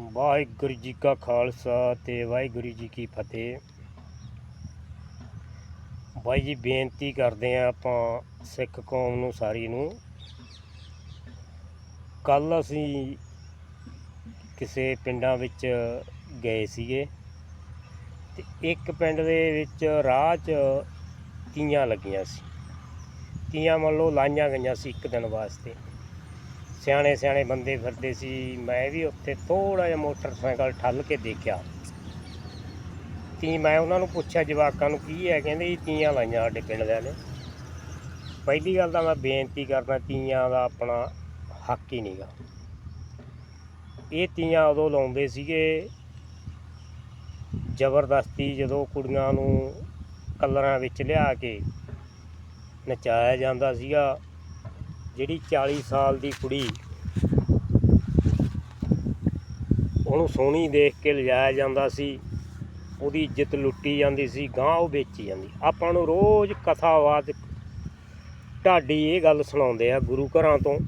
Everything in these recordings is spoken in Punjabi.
ਵਾਹਿਗੁਰੂ ਜੀ ਕਾ ਖਾਲਸਾ ਤੇ ਵਾਹਿਗੁਰੂ ਜੀ ਕੀ ਫਤਿਹ। ਬਾਈ ਜੀ, ਬੇਨਤੀ ਕਰਦੇ ਆ ਆਪਾਂ ਸਿੱਖ ਕੌਮ ਨੂੰ, ਸਾਰੀ ਨੂੰ। ਕੱਲ ਅਸੀਂ ਕਿਸੇ ਪਿੰਡਾਂ ਵਿੱਚ ਗਏ ਸੀਗੇ ਤੇ ਇੱਕ ਪਿੰਡ ਦੇ ਵਿੱਚ ਰਾਹ 'ਚ ਤੀਆਂ ਲੱਗੀਆਂ ਸੀ। ਤੀਆਂ ਮੰਨ ਲਓ ਲਾਈਆਂ ਗਈਆਂ ਸੀ ਇੱਕ ਦਿਨ ਵਾਸਤੇ। ਸਿਆਣੇ ਸਿਆਣੇ ਬੰਦੇ ਫਿਰਦੇ ਸੀ, ਮੈਂ ਵੀ ਉੱਥੇ ਥੋੜਾ ਜਿਹਾ ਮੋਟਰਸਾਈਕਲ ਠੱਲ ਕੇ ਦੇਖਿਆ। ਤੀ ਮੈਂ ਉਹਨਾਂ ਨੂੰ ਪੁੱਛਿਆ ਜਵਾਕਾਂ ਨੂੰ, ਕੀ ਹੈ? ਕਹਿੰਦੇ ਜੀ ਤੀਆਂ ਲਾਈਆਂ ਸਾਡੇ ਪਿੰਡ ਦੇ ਨੇ। ਪਹਿਲੀ ਗੱਲ ਤਾਂ ਮੈਂ ਬੇਨਤੀ ਕਰਦਾ, ਤੀਆਂ ਦਾ ਆਪਣਾ ਹੱਕ ਹੀ ਨਹੀਂਗਾ। ਇਹ ਤੀਆਂ ਉਦੋਂ ਲਾਉਂਦੇ ਸੀਗੇ, ਜ਼ਬਰਦਸਤੀ ਜਦੋਂ ਕੁੜੀਆਂ ਨੂੰ ਕਲਰਾਂ ਵਿੱਚ ਲਿਆ ਕੇ ਨਚਾਇਆ ਜਾਂਦਾ ਸੀਗਾ। ਜਿਹੜੀ 40 ਸਾਲ ਦੀ ਕੁੜੀ ਉਹਨੂੰ ਸੋਹਣੀ ਦੇਖ ਕੇ ਲਿਜਾਇਆ ਜਾਂਦਾ ਸੀ, ਉਹਦੀ ਇੱਜ਼ਤ ਲੁੱਟੀ ਜਾਂਦੀ ਸੀ ਗਾਂ ਉਹ ਵੇਚੀ ਜਾਂਦੀ। ਆਪਾਂ ਨੂੰ ਰੋਜ਼ ਕਥਾਵਾਦ, ਢਾਡੀ ਇਹ ਗੱਲ ਸੁਣਾਉਂਦੇ ਆ ਗੁਰੂ ਘਰਾਂ ਤੋਂ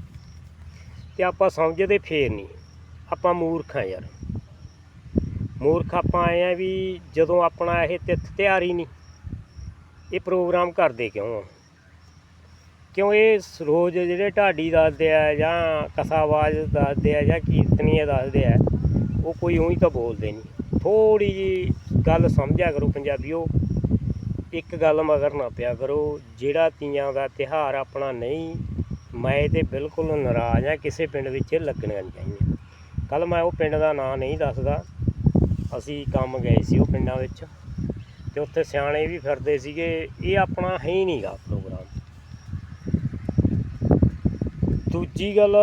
ਤੇ ਆਪਾਂ ਸਮਝਦੇ ਫੇਰ ਨਹੀਂ। ਆਪਾਂ ਮੂਰਖ ਆ ਯਾਰ। ਮੂਰਖ ਆਪਾਂ ਆਏ ਆ ਵੀ ਜਦੋਂ ਆਪਣਾ ਇਹ ਤਿੱਥ ਤਿਉਹਾਰ ਹੀ ਨਹੀਂ, ਇਹ ਪ੍ਰੋਗਰਾਮ ਕਰਦੇ ਕਿਉਂ ਆ? ਕਿਉਂ ਇਹ ਸ- ਰੋਜ਼ ਜਿਹੜੇ ਢਾਡੀ ਦੱਸਦੇ ਆ ਜਾਂ ਕਸਾਵਾਜ਼ ਦੱਸਦੇ ਆ ਜਾਂ ਕੀਰਤਨੀਏ ਦੱਸਦੇ ਆ, ਉਹ ਕੋਈ ਉਹੀ ਤਾਂ ਬੋਲਦੇ ਨਹੀਂ। ਥੋੜੀ ਜੀ ਗੱਲ ਸਮਝਿਆ ਕਰੋ ਪੰਜਾਬੀਓ, ਇੱਕ ਗੱਲ ਮਗਰ ਨਾ ਪਿਆ ਕਰੋ, ਜਿਹੜਾ ਤੀਆਂ ਦਾ ਤਿਹਾਰ ਆਪਣਾ ਨਹੀਂ, ਮੈਂ ਤੇ ਬਿਲਕੁਲ ਨਾਰਾਜ਼ ਆ ਕਿਸੇ ਪਿੰਡ ਵਿੱਚ ਲੱਗਣੀਆਂ ਨਹੀਂ ਚਾਹੀਦੀਆਂ ਕੱਲ ਮੈਂ ਉਹ ਪਿੰਡ ਦਾ ਨਾਂ ਨਹੀਂ ਦੱਸਦਾ, ਅਸੀਂ ਕੰਮ ਗਏ ਸੀ ਉਹ ਪਿੰਡਾਂ ਵਿੱਚ, ਤੇ ਉੱਥੇ ਸਿਆਣੇ ਵੀ ਫਿਰਦੇ ਸੀਗੇ, ਇਹ ਆਪਣਾ ਹੈ ਹੀ ਨਹੀਂਗਾ ਪ੍ਰੋਗਰਾਮ ਦੂਜੀ ਗੱਲ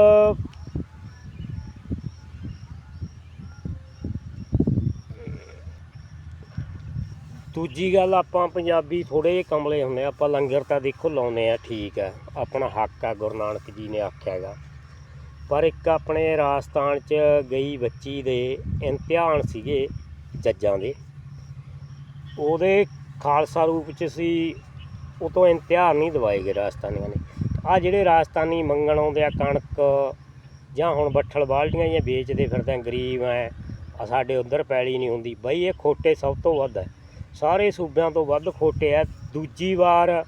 ਦੂਜੀ ਗੱਲ ਆਪਾਂ ਪੰਜਾਬੀ ਥੋੜੇ ਜਿਹੇ ਕਮਲੇ ਹੁੰਦੇ ਆ ਆਪਾਂ ਲੰਗਰ ਤਾਂ ਦੇਖੋ ਲਾਉਨੇ ਆ ਠੀਕ ਹੈ, ਆਪਣਾ ਹੱਕ ਆ ਗੁਰੂ ਨਾਨਕ ਜੀ ਨੇ ਆਖਿਆ ਹੈਗਾ। ਪਰ ਇੱਕ ਆਪਣੇ ਰਾਜਸਥਾਨ 'ਚ ਗਈ ਬੱਚੀ ਦੇ ਇਮਤਿਹਾਨ ਸੀਗੇ ਜੱਜਾਂ ਦੇ। ਉਹਦੇ ਖਾਲਸਾ ਰੂਪ 'ਚ ਸੀ, ਉਹ ਤੋਂ ਇਮਤਿਹਾਨ ਨਹੀਂ ਦਵਾਏ ਗਏ ਰਾਜਸਥਾਨੀਆਂ ਨੇ। ਆ ਜਿਹੜੇ ਰਾਜਸਥਾਨੀ ਮੰਗਣ ਆਉਂਦੇ ਆ ਕਣਕ ਜਾਂ ਹੁਣ ਬੱਠਲ ਬਾਲਟੀਆਂ ਜਾਂ ਵੇਚਦੇ ਫਿਰਦੇ ਗਰੀਬ ਐ, ਆ ਸਾਡੇ ਉਧਰ ਪੈਲੀ ਨਹੀਂ ਹੁੰਦੀ। ਬਈ ਇਹ ਖੋਟੇ ਸਭ ਤੋਂ ਵੱਧ ਹੈ ਸਾਰੇ ਸੂਬਿਆਂ ਤੋਂ ਵੱਧ ਖੋਟੇ ਆ ਦੂਜੀ ਵਾਰ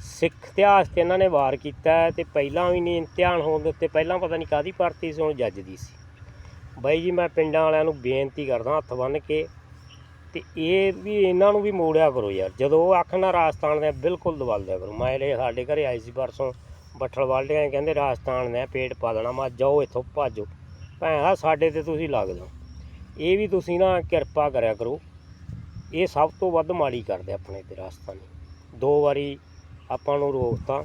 ਸਿੱਖ ਇਤਿਹਾਸ ਤੇ ਇਹਨਾਂ ਨੇ ਵਾਰ ਕੀਤਾ ਹੈ ਤੇ ਪਹਿਲਾਂ ਵੀ ਨਹੀਂ ਇਮਤਿਹਾਨ ਹੋਣ ਦੇ ਉੱਤੇ, ਪਹਿਲਾਂ ਪਤਾ ਨਹੀਂ ਕਾਦੀ ਭਰਤੀ ਸੀ, ਹੁਣ ਜੱਜ ਦੀ ਸੀ। ਬਾਈ ਜੀ, ਮੈਂ ਪਿੰਡਾਂ ਵਾਲਿਆਂ ਨੂੰ ਬੇਨਤੀ ਕਰਦਾ ਹੱਥ ਬੰਨ੍ਹ ਕੇ ਤੇ ਇਹ ਵੀ ਇਹਨਾਂ ਨੂੰ ਵੀ ਮੋੜਿਆ ਕਰੋ ਯਾਰ। ਜਦੋਂ ਉਹ ਆਖਣਾ ਰਾਜਸਥਾਨ ਦੇ ਬਿਲਕੁਲ ਦਬਲ ਦਿਆ ਕਰੋ। ਮੈਂ ਇਹ ਸਾਡੇ ਘਰੇ ਆਈ ਸੀ ਪਰਸੋਂ। ਬੱਠਲ ਵਾਲਦਿਆਂ ਕਹਿੰਦੇ, ਰਾਜਸਥਾਨ ਨੇ ਪੇਟ ਪਾ ਦੇਣਾ, ਮਾ ਜਾਓ ਇੱਥੋਂ ਭਾਜੋ। ਭੈਣਾ ਸਾਡੇ ਤੇ ਤੁਸੀਂ ਲੱਗ ਜਾਓ। ਇਹ ਵੀ ਤੁਸੀਂ ਨਾ ਕਿਰਪਾ ਕਰਿਆ ਕਰੋ। ਇਹ ਸਭ ਤੋਂ ਵੱਧ ਮਾੜੀ ਕਰਦੇ ਆਪਣੇ ਤੇ ਰਾਜਸਥਾਨੀ। ਦੋ ਵਾਰੀ ਆਪਾਂ ਨੂੰ ਰੋਕਤਾ।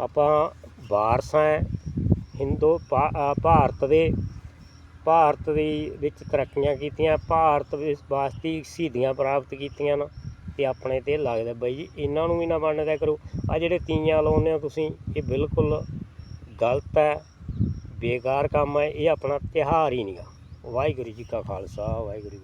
ਆਪਾਂ ਵਾਰਸਾਂ ਹਿੰਦੂ, ਭਾ- ਭਾਰਤ ਦੇ ਭਾਰਤ ਦੇ ਵਿੱਚ ਤਰੱਕੀਆਂ ਕੀਤੀਆਂ, ਭਾਰਤ ਵਿੱਚ ਵਾਸਤੇ ਸ਼ਹੀਦੀਆਂ ਪ੍ਰਾਪਤ ਕੀਤੀਆਂ ਨਾ। ਤੇ ਆਪਣੇ ਤੇ ਲੱਗਦਾ ਬਾਈ ਜੀ, ਇਹਨਾਂ ਨੂੰ ਵੀ ਨਾ ਬਣਦਾ ਕਰੋ। ਆ ਜਿਹੜੇ ਤੀਆਂ ਲਾਉਂਦੇ ਹੋ ਤੁਸੀਂ, ਇਹ ਬਿਲਕੁਲ ਗਲਤ ਹੈ, ਬੇਕਾਰ ਕੰਮ ਹੈ, ਇਹ ਆਪਣਾ ਤਿਉਹਾਰ ਹੀ ਨਹੀਂਗਾ ਵਾਹਿਗੁਰੂ ਜੀ ਕਾ ਖਾਲਸਾ, ਵਾਹਿਗੁਰੂ